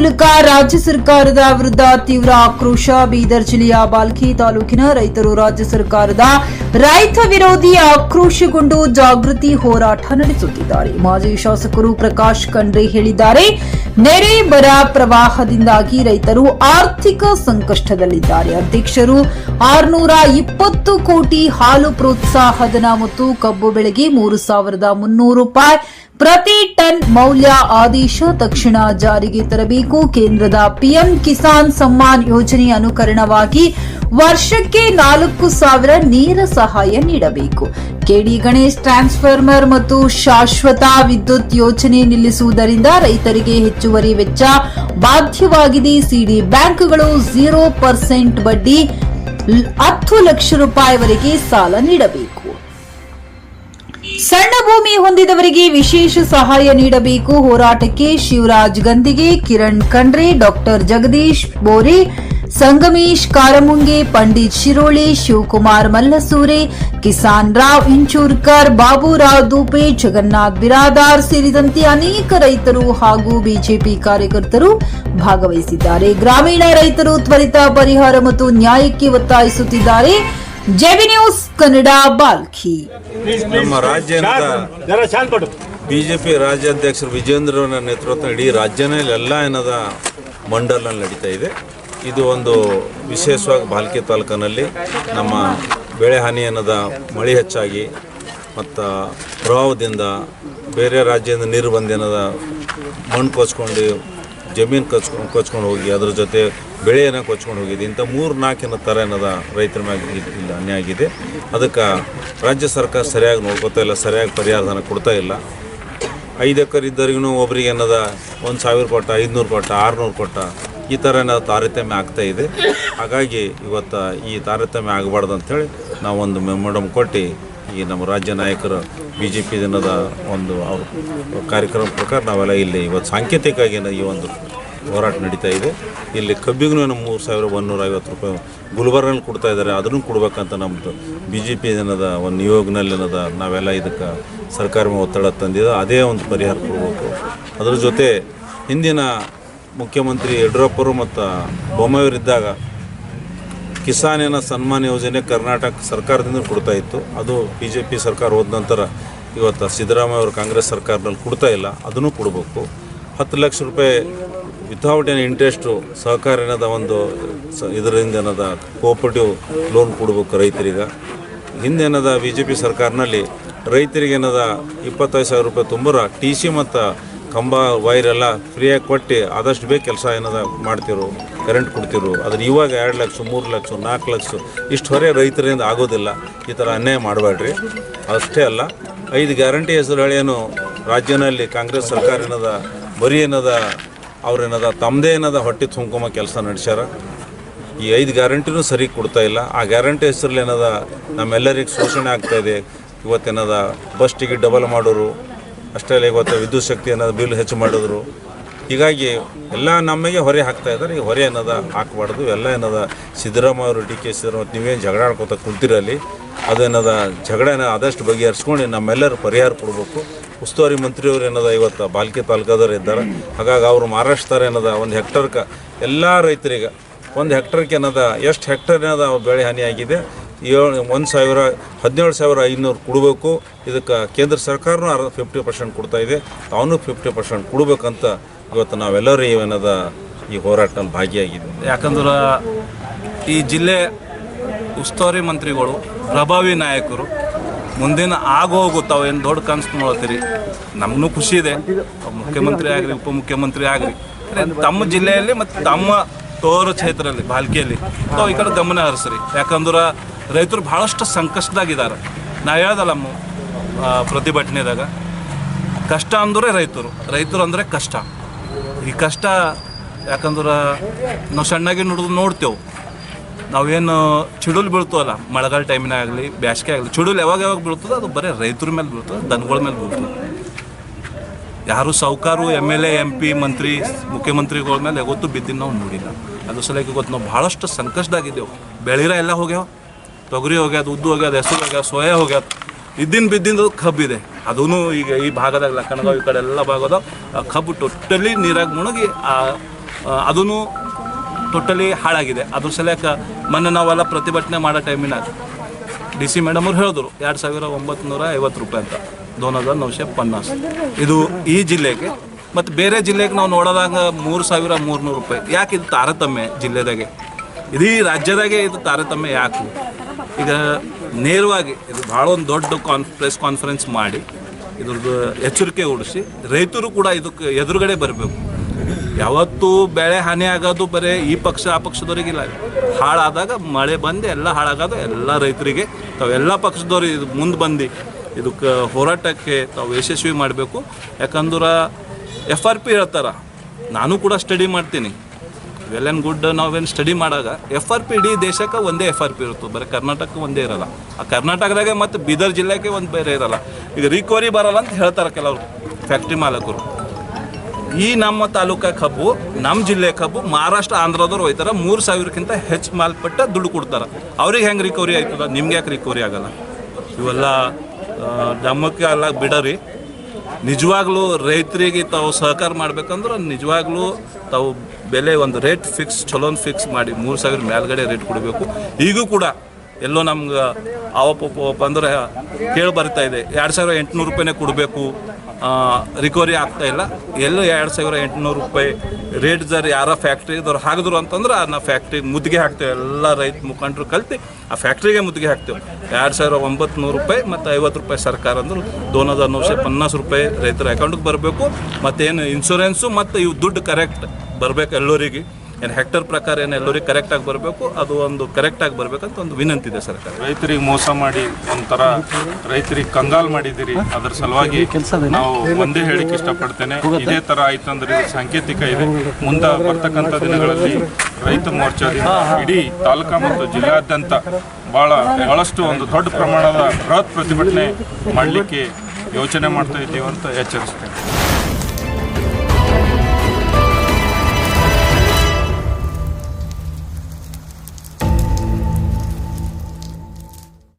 ಮೂಲಕ ರಾಜ್ಯ ಸರ್ಕಾರದ ವಿರುದ್ಧ ತೀವ್ರ ಆಕ್ರೋಶ, ಬೀದರ್ ಜಿಲ್ಲೆಯ ಬಾಲ್ಕಿ ತಾಲೂಕಿನ ರೈತರು ರಾಜ್ಯ ಸರ್ಕಾರದ ರೈತ ವಿರೋಧಿ ಆಕ್ರೋಶಗೊಂಡು ಜಾಗೃತಿ ಹೋರಾಟ ನಡೆಸುತ್ತಿದ್ದಾರೆ. ಮಾಜಿ ಶಾಸಕರು ಪ್ರಕಾಶ್ ಖಂಡ್ರೆ ಹೇಳಿದ್ದಾರೆ ನೆರೆ ಬರ ಪ್ರವಾಹದಿಂದಾಗಿ ರೈತರು ಆರ್ಥಿಕ ಸಂಕಷ್ಟದಲ್ಲಿದ್ದಾರೆ. ಅಧ್ಯಕ್ಷರು, ಆರುನೂರ ಇಪ್ಪತ್ತು ಕೋಟಿ ಹಾಲು ಪ್ರೋತ್ಸಾಹಧನ ಮತ್ತು ಕಬ್ಬು ಬೆಳೆಗೆ ಮೂರು ಸಾವಿರದ ಮುನ್ನೂರು ರೂಪಾಯಿ ಪ್ರತಿ ಟನ್ ಮೌಲ್ಯ ಆದೇಶ ತಕ್ಷಣ ಜಾರಿಗೆ ತರಬೇಕು. ಕೇಂದ್ರದ ಪಿಎಂ ಕಿಸಾನ್ ಸಮ್ಮಾನ್ ಯೋಜನೆ ಅನುಕರಣವಾಗಿ ವರ್ಷಕ್ಕೆ ನಾಲ್ಕು ಸಾವಿರ ನೇರ ಸಹಾಯ ನೀಡಬೇಕು. ಕೆಡಿ ಗಣೇಶ್ ಟ್ರಾನ್ಸ್ಫಾರ್ಮರ್ ಮತ್ತು ಶಾಶ್ವತ ವಿದ್ಯುತ್ ಯೋಜನೆ ನಿಲ್ಲಿಸುವುದರಿಂದ ರೈತರಿಗೆ ಹೆಚ್ಚುವರಿ ವೆಚ್ಚ ಬಾಧ್ಯವಾಗಿದೆ. ಸಿಡಿ ಬ್ಯಾಂಕ್ಗಳು ಝೀರೋ ಪರ್ಸೆಂಟ್ ಬಡ್ಡಿ ಹತ್ತು ಲಕ್ಷ ರೂಪಾಯಿವರೆಗೆ ಸಾಲ ನೀಡಬೇಕು. ಸಣ್ಣ ಭೂಮಿ ಹೊಂದಿದವರಿಗೆ ವಿಶೇಷ ಸಹಾಯ ನೀಡಬೇಕು. ಹೋರಾಟಕ್ಕೆ ಶಿವರಾಜ್ ಗಂದಿಗೆ ಕಿರಣ್ ಖಂಡ್ರೆ, ಡಾಕ್ಟರ್ ಜಗದೀಶ್ ಬೋರೆ ಸಂಗಮೇಶ್ ಕಾರಮುಂಗೆ, ಪಂಡಿತ್ ಶಿರೋಳೆ, ಶಿವಕುಮಾರ್ ಮಲ್ಲಸೂರೆ, ಕಿಸಾನ್ ರಾವ್ ಇಂಚೂರ್ಕರ್ ಬಾಬುರಾವ್ ದೂಪೆ ಜಗನ್ನಾಥ್ ಬಿರಾದಾರ್ ಸೇರಿದಂತೆ ಅನೇಕ ರೈತರು ಹಾಗೂ ಬಿಜೆಪಿ ಕಾರ್ಯಕರ್ತರು ಭಾಗವಹಿಸಿದ್ದಾರೆ. ಗ್ರಾಮೀಣ ರೈತರು ತ್ವರಿತ ಪರಿಹಾರ ಮತ್ತು ನ್ಯಾಯಕ್ಕೆ ಒತ್ತಾಯಿಸುತ್ತಿದ್ದಾರೆ. JV news Kannada Bhalki. ನಮ್ಮ ರಾಜ್ಯದ ಬಿಜೆಪಿ ರಾಜ್ಯಾಧ್ಯಕ್ಷರು ವಿಜೇಂದ್ರ ನೇತೃತ್ವ ಇಡೀ ರಾಜ್ಯನೇ ಎಲ್ಲ ಏನದ ಮಂಡಲ್ನಲ್ಲಿ ನಡೀತಾ ಇದೆ. ಇದು ಒಂದು ವಿಶೇಷವಾಗಿ ಬಾಲ್ಕಿ ತಾಲೂಕಿನಲ್ಲಿ ನಮ್ಮ ಬೆಳೆ ಹಾನಿ ಏನದ ಮಳೆ ಹೆಚ್ಚಾಗಿ ಮತ್ತು ಪ್ರವಾಹದಿಂದ ಬೇರೆ ರಾಜ್ಯದಿಂದ ನೀರು ಬಂದೇನದ ಮಣ್ಣು ಕೊಚ್ಕೊಂಡು, ಜಮೀನು ಕಚ್ಕೊಂಡು ಕೊಚ್ಕೊಂಡು ಹೋಗಿ, ಅದ್ರ ಜೊತೆ ಬೆಳೆಯನ್ನು ಕೊಚ್ಕೊಂಡು ಹೋಗಿದೆ. ಇಂಥ ಮೂರು ನಾಲ್ಕಿನ ಥರ ಏನದ ರೈತರ ಮ್ಯಾಗ ಅನ್ಯಾಯ ಆಗಿದೆ. ಅದಕ್ಕೆ ರಾಜ್ಯ ಸರ್ಕಾರ ಸರಿಯಾಗಿ ನೋಡ್ಕೋತಾ ಇಲ್ಲ, ಸರಿಯಾಗಿ ಪರಿಹಾರಧನ ಕೊಡ್ತಾ ಇಲ್ಲ. ಐದು ಎಕರೆ ಇದ್ದವ್ರಿಗೂ ಒಬ್ರಿಗೆ ಏನದ ಒಂದು ಸಾವಿರ ಕೊಟ್ಟ, ಐದುನೂರು ಕೊಟ್ಟ, ಆರುನೂರು ಕೊಟ್ಟ ಈ ಥರ ಏನದ ತಾರತಮ್ಯ ಆಗ್ತಾ ಇದೆ. ಹಾಗಾಗಿ ಇವತ್ತು ಈ ತಾರತಮ್ಯ ಆಗಬಾರ್ದು ಅಂಥೇಳಿ ನಾವೊಂದು ಮೆಮೊಡಮ್ ಕೊಟ್ಟು ಈ ನಮ್ಮ ರಾಜ್ಯ ನಾಯಕರು ಬಿ ಜೆ ಪಿ ದಿನದ ಒಂದು ಅವ್ರ ಕಾರ್ಯಕ್ರಮ ಪ್ರಕಾರ ನಾವೆಲ್ಲ ಇಲ್ಲಿ ಇವತ್ತು ಸಾಂಕೇತಿಕವಾಗಿ ಈ ಒಂದು ಹೋರಾಟ ನಡೀತಾ ಇದೆ. ಇಲ್ಲಿ ಕಬ್ಬಿಗೂ ಏನು ಮೂರು ಸಾವಿರ ಒಂದೂರ ಐವತ್ತು ರೂಪಾಯಿ ಗುಲ್ಬರ್ಗಲ್ಲಿ ಕೊಡ್ತಾ ಇದ್ದಾರೆ. ಅದನ್ನು ಕೊಡ್ಬೇಕಂತ ನಮ್ಮದು ಬಿ ಜೆ ಪಿ ದಿನದ ಒಂದು ನಿಯೋಗನಲ್ಲಿ ಏನದ ನಾವೆಲ್ಲ ಇದಕ್ಕೆ ಸರ್ಕಾರ ಒತ್ತಡ ತಂದಿದ್ದು ಅದೇ ಒಂದು ಪರಿಹಾರ ಕೊಡಬೇಕು. ಅದ್ರ ಜೊತೆ ಹಿಂದಿನ ಮುಖ್ಯಮಂತ್ರಿ ಯಡಿಯೂರಪ್ಪರು ಮತ್ತು ಬೊಮ್ಮಾಯಿಯವರಿದ್ದಾಗ ಕಿಸಾನಿನ ಸನ್ಮಾನ್ ಯೋಜನೆ ಕರ್ನಾಟಕ ಸರ್ಕಾರದಿಂದ ಕೊಡ್ತಾ ಇತ್ತು. ಅದು ಬಿ ಜೆ ಪಿ ಸರ್ಕಾರ ಹೋದ ನಂತರ ಇವತ್ತು ಸಿದ್ದರಾಮಯ್ಯ ಅವರು ಕಾಂಗ್ರೆಸ್ ಸರ್ಕಾರದಲ್ಲಿ ಕೊಡ್ತಾ ಇಲ್ಲ. ಅದನ್ನು ಕೊಡಬೇಕು. ಹತ್ತು ಲಕ್ಷ ರೂಪಾಯಿ ವಿತೌಟ್ ಏನು ಇಂಟ್ರೆಸ್ಟು ಸಹಕಾರ ಏನದ ಒಂದು ಸ ಇದರಿಂದ ಏನದ ಕೋಪರೇಟಿವ್ ಲೋನ್ ಕೊಡಬೇಕು ರೈತರಿಗೆ. ಹಿಂದೆ ಏನದ ಬಿ ಜೆ ಪಿ ಸರ್ಕಾರನಲ್ಲಿ ರೈತರಿಗೆ ಏನದ ಇಪ್ಪತ್ತೈದು ಸಾವಿರ ರೂಪಾಯಿ ತುಂಬರ, ಟಿ ಸಿ ಮತ್ತು ಕಂಬ, ವೈರ್ ಎಲ್ಲ ಫ್ರೀಯಾಗಿ ಕೊಟ್ಟು ಆದಷ್ಟು ಬೇಗ ಕೆಲಸ ಏನದ ಮಾಡ್ತಿರು ಕರೆಂಟ್ ಕೊಡ್ತಿರು. ಅದ್ರ ಇವಾಗ ಎರಡು ಲಕ್ಷ, ಮೂರು ಲಕ್ಷ ನಾಲ್ಕು ಲಕ್ಷ ಇಷ್ಟು ಹೊರೆ ರೈತರಿಂದ ಆಗೋದಿಲ್ಲ. ಈ ಥರ ಅನ್ಯಾಯ ಮಾಡಬೇಡ್ರಿ ಅಷ್ಟೇ ಅಲ್ಲ, ಐದು ಗ್ಯಾರಂಟಿ ಹೆಸರು ಹೇಳಿ ರಾಜ್ಯನಲ್ಲಿ ಕಾಂಗ್ರೆಸ್ ಸರ್ಕಾರ ಏನದ, ಬರೀ ಏನದ ಅವ್ರೇನದ ತಮ್ಮದೇ ಏನದ ಹೊಟ್ಟೆ ತುಂಬ್ಕೊಂಬ ಕೆಲಸ ನಡೆಸ್ಯಾರ? ಈ ಐದು ಗ್ಯಾರಂಟಿನೂ ಸರಿ ಕೊಡ್ತಾ ಇಲ್ಲ. ಆ ಗ್ಯಾರಂಟಿ ಹೆಸರಲ್ಲಿ ಏನದ ನಮ್ಮೆಲ್ಲರಿಗೆ ಶೋಷಣೆ ಆಗ್ತಾ ಇದೆ. ಇವತ್ತೇನದ ಬಸ್ ಟಿಕೆಟ್ ಡಬಲ್ ಮಾಡೋರು ಅಷ್ಟೇ ಅಲ್ಲ ಇವತ್ತು ವಿದ್ಯುತ್ ಶಕ್ತಿ ಅನ್ನೋದು ಬಿಲ್ ಹೆಚ್ಚು ಮಾಡಿದ್ರು. ಹೀಗಾಗಿ ಎಲ್ಲ ನಮಗೆ ಹೊರೆ ಹಾಕ್ತಾ ಇದ್ದಾರೆ. ಈ ಹೊರೆ ಅನ್ನೋದು ಹಾಕಬಾರ್ದು. ಎಲ್ಲ ಏನದ ಸಿದ್ದರಾಮಯ್ಯ ಅವರು, ಡಿ ಕೆ ಸಿದ್ದರಾಮಯ್ಯ ನೀವೇನು ಜಗಳ ಆಡ್ಕೊತ ಕುಂತಿರಲ್ಲಿ ಅದೇನದ ಜಗಳನ ಆದಷ್ಟು ಬಗೆಹರಿಸ್ಕೊಂಡು ನಮ್ಮೆಲ್ಲರೂ ಪರಿಹಾರ ಕೊಡಬೇಕು. ಉಸ್ತುವಾರಿ ಮಂತ್ರಿಯವರು ಏನದ ಇವತ್ತು ಬಾಲ್ಕಿ ತಾಲೂಕಾದವ್ರು ಇದ್ದಾರೆ. ಹಾಗಾಗಿ ಅವರು ಮಹಾರಾಷ್ಟ್ರ ಏನದ ಒಂದು ಹೆಕ್ಟರ್ಕ ಎಲ್ಲ ರೈತರಿಗೆ. ಒಂದು ಹೆಕ್ಟರ್ಗೆ ಏನದ ಎಷ್ಟು ಹೆಕ್ಟರ್ ಏನದ ಬೆಳೆ ಹಾನಿ ಆಗಿದೆ ಏಳು ಒಂದು ಸಾವಿರ, ಹದಿನೇಳು ಸಾವಿರ ಐನೂರು ಕೊಡಬೇಕು. ಇದಕ್ಕೆ ಕೇಂದ್ರ ಸರ್ಕಾರನೂ ಅರ್ಧ ಫಿಫ್ಟಿ ಪರ್ಸೆಂಟ್ ಕೊಡ್ತಾ ಇದೆ. ಅವನು ಫಿಫ್ಟಿ ಪರ್ಸೆಂಟ್ ಕೊಡಬೇಕಂತ ಇವತ್ತು ನಾವೆಲ್ಲರೂ ಏನದ ಈ ಹೋರಾಟದಲ್ಲಿ ಭಾಗಿಯಾಗಿದ್ದೀವಿ. ಯಾಕಂದ್ರೆ ಈ ಜಿಲ್ಲೆ ಉಸ್ತುವಾರಿ ಮಂತ್ರಿಗಳು, ಪ್ರಭಾವಿ ನಾಯಕರು ಮುಂದಿನ ಆಗೋಗು ತಾವು ಏನು ದೊಡ್ಡ ಕನಸು ನೋಡ್ತೀರಿ. ನಮಗೂ ಖುಷಿ ಇದೆ. ಮುಖ್ಯಮಂತ್ರಿ ಆಗಲಿ ಉಪಮುಖ್ಯಮಂತ್ರಿ ಆಗಲಿ ತಮ್ಮ ಜಿಲ್ಲೆಯಲ್ಲಿ ಮತ್ತು ತಮ್ಮ ತೋರು ಕ್ಷೇತ್ರದಲ್ಲಿ ಬಾಲ್ಕಿಯಲ್ಲಿ. ನಾವು ಈ ಕಡೆ ಗಮನ ಹರಿಸ್ರಿ. ಯಾಕಂದ್ರೆ ರೈತರು ಭಾಳಷ್ಟು ಸಂಕಷ್ಟದಾಗಿದ್ದಾರೆ. ಹೇಳ್ದಲ್ಲ ನಮ್ಮ ಪ್ರತಿಭಟನೆದಾಗ. ಕಷ್ಟ ಅಂದರೆ ರೈತರು. ರೈತರು ಅಂದರೆ ಕಷ್ಟ. ಈ ಕಷ್ಟ, ಯಾಕಂದ್ರೆ ನಾವು ಸಣ್ಣಾಗಿ ನೋಡಿದ್ರು ನೋಡ್ತೇವೆ. ನಾವೇನು ಚಿಡುಲು ಬೀಳ್ತವಲ್ಲ, ಮಳೆಗಾಲ ಟೈಮಿನಾಗಲಿ ಬ್ಯಾಸಿಗೆ ಆಗಲಿ, ಚಿಡುಲು ಯಾವಾಗ ಯಾವಾಗ ಬೀಳ್ತದೆ ಅದು ಬರೀ ರೈತರ ಮೇಲೆ ಬೀಳ್ತದೆ, ದನಗಳ ಮೇಲೆ ಬೀಳ್ತದೆ. ಯಾರು ಸಾವುಕಾರು M L A M P ಮಂತ್ರಿ, ಮುಖ್ಯಮಂತ್ರಿಗಳ ಮೇಲೆ ಯಾವತ್ತೂ ಬಿದ್ದಿನ ನಾವು ನೋಡಿಲ್ಲ. ಅದು ಸಲಕ್ಕೆ ಗೊತ್ತು, ನಾವು ಭಾಳಷ್ಟು ಸಂಕಷ್ಟದಾಗಿದ್ದೆವು. ಬೆಳಿರ ಎಲ್ಲ ಹೋಗ್ಯಾವ. ತೊಗರಿ ಹೋಗ್ಯಾದ, ಉದ್ದು ಹೋಗ್ಯಾದ, ಹೆಸರು ಹೋಗ್ಯಾದ, ಸೋಯಾ ಹೋಗ್ಯಾದ. ಇದ್ದಿನ ಬಿದ್ದಿಂದು ಕಬ್ಬಿದೆ ಅದೂ ಈಗ ಈ ಭಾಗದಾಗ ಲಕ್ಕಣಗಾವ್ ಈ ಕಡೆ ಎಲ್ಲ ಭಾಗದ ಕಬ್ಬು ಟೋಟಲಿ ನೀರಾಗಿ ಮುಣಗಿ ಅದೂ ಟೋಟಲಿ ಹಾಳಾಗಿದೆ. ಅದ್ರ ಸಲಕ್ಕೆ ಮೊನ್ನೆ ನಾವೆಲ್ಲ ಪ್ರತಿಭಟನೆ ಮಾಡೋ ಟೈಮಿನಾಗ ಡಿ ಸಿ ಮೇಡಮ್ ಅವ್ರು ಹೇಳಿದ್ರು, ಎರಡು ಸಾವಿರ ಒಂಬತ್ತು ನೂರ ಐವತ್ತು ರೂಪಾಯಿ ಅಂತ. ದೋನ್ ಹಜಾರ್ ನೌಶೆ ಪನ್ನಾಸ್ ಇದು ಈ ಜಿಲ್ಲೆಗೆ. ಮತ್ತು ಬೇರೆ ಜಿಲ್ಲೆಗೆ ನಾವು ನೋಡೋದಾಗ ಮೂರು ಸಾವಿರ ಮೂರ್ನೂರು ರೂಪಾಯಿ. ಯಾಕೆ ಇದು ತಾರತಮ್ಯ ಜಿಲ್ಲೆದಾಗೆ? ಇಡೀ ರಾಜ್ಯದಾಗೆ ಇದು ತಾರತಮ್ಯ ಯಾಕೆ? ಈಗ ನೇರವಾಗಿ ಇದು ಭಾಳ ಒಂದು ದೊಡ್ಡ ಕಾನ್ ಪ್ರೆಸ್ ಕಾನ್ಫರೆನ್ಸ್ ಮಾಡಿ ಇದ್ರದ್ದು ಎಚ್ಚರಿಕೆ ಉಡಿಸಿ ರೈತರು ಕೂಡ ಇದಕ್ಕೆ ಎದುರುಗಡೆ ಬರಬೇಕು. ಯಾವತ್ತೂ ಬೆಳೆ ಹಾನಿ ಆಗೋದು ಬರೀ ಈ ಪಕ್ಷ, ಆ ಪಕ್ಷದವರಿಗಿಲ್ಲ. ಹಾಳಾದಾಗ ಮಳೆ ಬಂದು ಎಲ್ಲ ಹಾಳಾಗೋದು ಎಲ್ಲ ರೈತರಿಗೆ. ತಾವೆಲ್ಲ ಪಕ್ಷದವ್ರು ಇದು ಮುಂದೆ ಬಂದು ಇದಕ್ಕೆ ಹೋರಾಟಕ್ಕೆ ತಾವು ಯಶಸ್ವಿ ಮಾಡಬೇಕು. ಯಾಕಂದ್ರೆ ಎಫ್ ಆರ್ ಪಿ ಹೇಳ್ತಾರೆ, ನಾನು ಕೂಡ ಸ್ಟಡಿ ಮಾಡ್ತೀನಿ. ವೆಲ್ ಆ್ಯಂಡ್ ಗುಡ್ ನಾವೇನು ಸ್ಟಡಿ ಮಾಡಾಗ ಎಫ್ ಆರ್ ಪಿ ಇಡೀ ದೇಶಕ್ಕೆ ಒಂದೇ ಎಫ್ ಆರ್ ಪಿ ಇರುತ್ತೆ, ಬರೀ ಕರ್ನಾಟಕಕ್ಕೆ ಒಂದೇ ಇರಲ್ಲ. ಆ ಕರ್ನಾಟಕದಾಗೆ ಮತ್ತು ಬೀದರ್ ಜಿಲ್ಲೆಗೆ ಒಂದು ಬೇರೆ ಇರಲ್ಲ. ಈಗ ರಿಕವರಿ ಬರಲ್ಲ ಅಂತ ಹೇಳ್ತಾರೆ ಕೆಲವರು ಫ್ಯಾಕ್ಟ್ರಿ ಮಾಲಕರು. ಈ ನಮ್ಮ ತಾಲೂಕ ಕಬ್ಬು ನಮ್ಮ ಜಿಲ್ಲೆ ಕಬ್ಬು, ಮಹಾರಾಷ್ಟ್ರ, ಆಂಧ್ರದವ್ರು ಹೋಯ್ತಾರ, ಮೂರು ಸಾವಿರಕ್ಕಿಂತ ಹೆಚ್ಚು ಮಾಲ್ಪಟ್ಟ ದುಡ್ಡು ಕೊಡ್ತಾರೆ. ಅವ್ರಿಗೆ ಹೆಂಗೆ ರಿಕವರಿ ಆಯ್ತದ? ನಿಮ್ಗೆ ಯಾಕೆ ರಿಕವರಿ ಆಗಲ್ಲ? ಇವೆಲ್ಲ ದಮ್ಮಕ್ಕೆ ಅಲ್ಲ, ಬಿಡರಿ. ನಿಜವಾಗ್ಲೂ ರೈತರಿಗೆ ತಾವು ಸಹಕಾರ ಮಾಡ್ಬೇಕಂದ್ರೆ ನಿಜವಾಗ್ಲೂ ತಾವು ಬೆಲೆ ಒಂದು ರೇಟ್ ಫಿಕ್ಸ್ ಚಲೋನ್ ಫಿಕ್ಸ್ ಮಾಡಿ ಮೂರು ಸಾವಿರ ಮೇಲ್ಗಡೆ ರೇಟ್ ಕೊಡಬೇಕು. ಈಗೂ ಕೂಡ ಎಲ್ಲೋ ನಮ್ಗೆ ಅವಪ್ಪ ಅಂದ್ರೆ ಕೇಳಿ ಬರ್ತಾ ಇದೆ. ಎರಡು ಸಾವಿರ ಎಂಟುನೂರು ರೂಪಾಯಿನೇ ಕೊಡಬೇಕು. ರಿಕವರಿ ಆಗ್ತಾ ಇಲ್ಲ. ಎಲ್ಲೂ ಎರಡು ಸಾವಿರ ಎಂಟುನೂರು ರೂಪಾಯಿ ರೇಟ್ ಜರ್ ಯಾರೋ ಫ್ಯಾಕ್ಟ್ರಿದವ್ರು ಹಾಕಿದ್ರು ಅಂತಂದ್ರೆ ಅದನ್ನ ಫ್ಯಾಕ್ಟ್ರಿಗೆ ಮುದ್ದಿಗೆ ಹಾಕ್ತೇವೆ. ಎಲ್ಲ ರೈತ ಮುಖಂಡರು ಕಲ್ತು ಆ ಫ್ಯಾಕ್ಟ್ರಿಗೆ ಮುದ್ದಿಗೆ ಹಾಕ್ತೇವೆ. ಎರಡು ಸಾವಿರ ಒಂಬತ್ತು ರೂಪಾಯಿ ಮತ್ತು ಐವತ್ತು ರೂಪಾಯಿ ಸರ್ಕಾರ ಅಂದ್ರೆ ದೋನ್ ಹಜಾರ್ ನೂರು ಪನ್ನಾಸ್ ರೂಪಾಯಿ ರೈತರ ಅಕೌಂಟಿಗೆ ಬರಬೇಕು. ಮತ್ತೇನು ಇನ್ಸೂರೆನ್ಸು ಮತ್ತು ಇವು ದುಡ್ಡು ಕರೆಕ್ಟ್ ಬರಬೇಕು ಎಲ್ಲರಿಗೆ. ಏನು ಹೆಕ್ಟರ್ ಪ್ರಕಾರ ಏನು ಎಲ್ಲರಿಗೆ ಕರೆಕ್ಟಾಗಿ ಬರಬೇಕು, ಅದು ಒಂದು ಕರೆಕ್ಟಾಗಿ ಬರಬೇಕಂತ ಒಂದು ವಿನಂತಿ ಇದೆ ಸರ್ಕಾರ. ರೈತರಿಗೆ ಮೋಸ ಮಾಡಿ ಒಂಥರ ರೈತರಿಗೆ ಕಂಗಾಲ್ ಮಾಡಿದಿರಿ ಅದ್ರ ಸಲುವಾಗಿ ನಾವು ಒಂದೇ ಹೇಳಿಕೆ ಇಷ್ಟಪಡ್ತೇನೆ. ಇದೇ ತರ ಆಯ್ತಂದ್ರೆ ಇದು ಸಾಂಕೇತಿಕ ಇದೆ. ಮುಂದ ಬರ್ತಕ್ಕಂಥ ದಿನಗಳಲ್ಲಿ ರೈತ ಮೋರ್ಚಾದಿಂದ ಇಡೀ ತಾಲೂಕಾ ಮತ್ತು ಜಿಲ್ಲಾದ್ಯಂತ ಬಹಳ ಬಹಳಷ್ಟು ಒಂದು ದೊಡ್ಡ ಪ್ರಮಾಣದ ಬೃಹತ್ ಪ್ರತಿಭಟನೆ ಮಾಡಲಿಕ್ಕೆ ಯೋಚನೆ ಮಾಡ್ತಾ ಇದ್ದೀವಿ ಅಂತ ಎಚ್ಚರಿಸ್ತೇನೆ.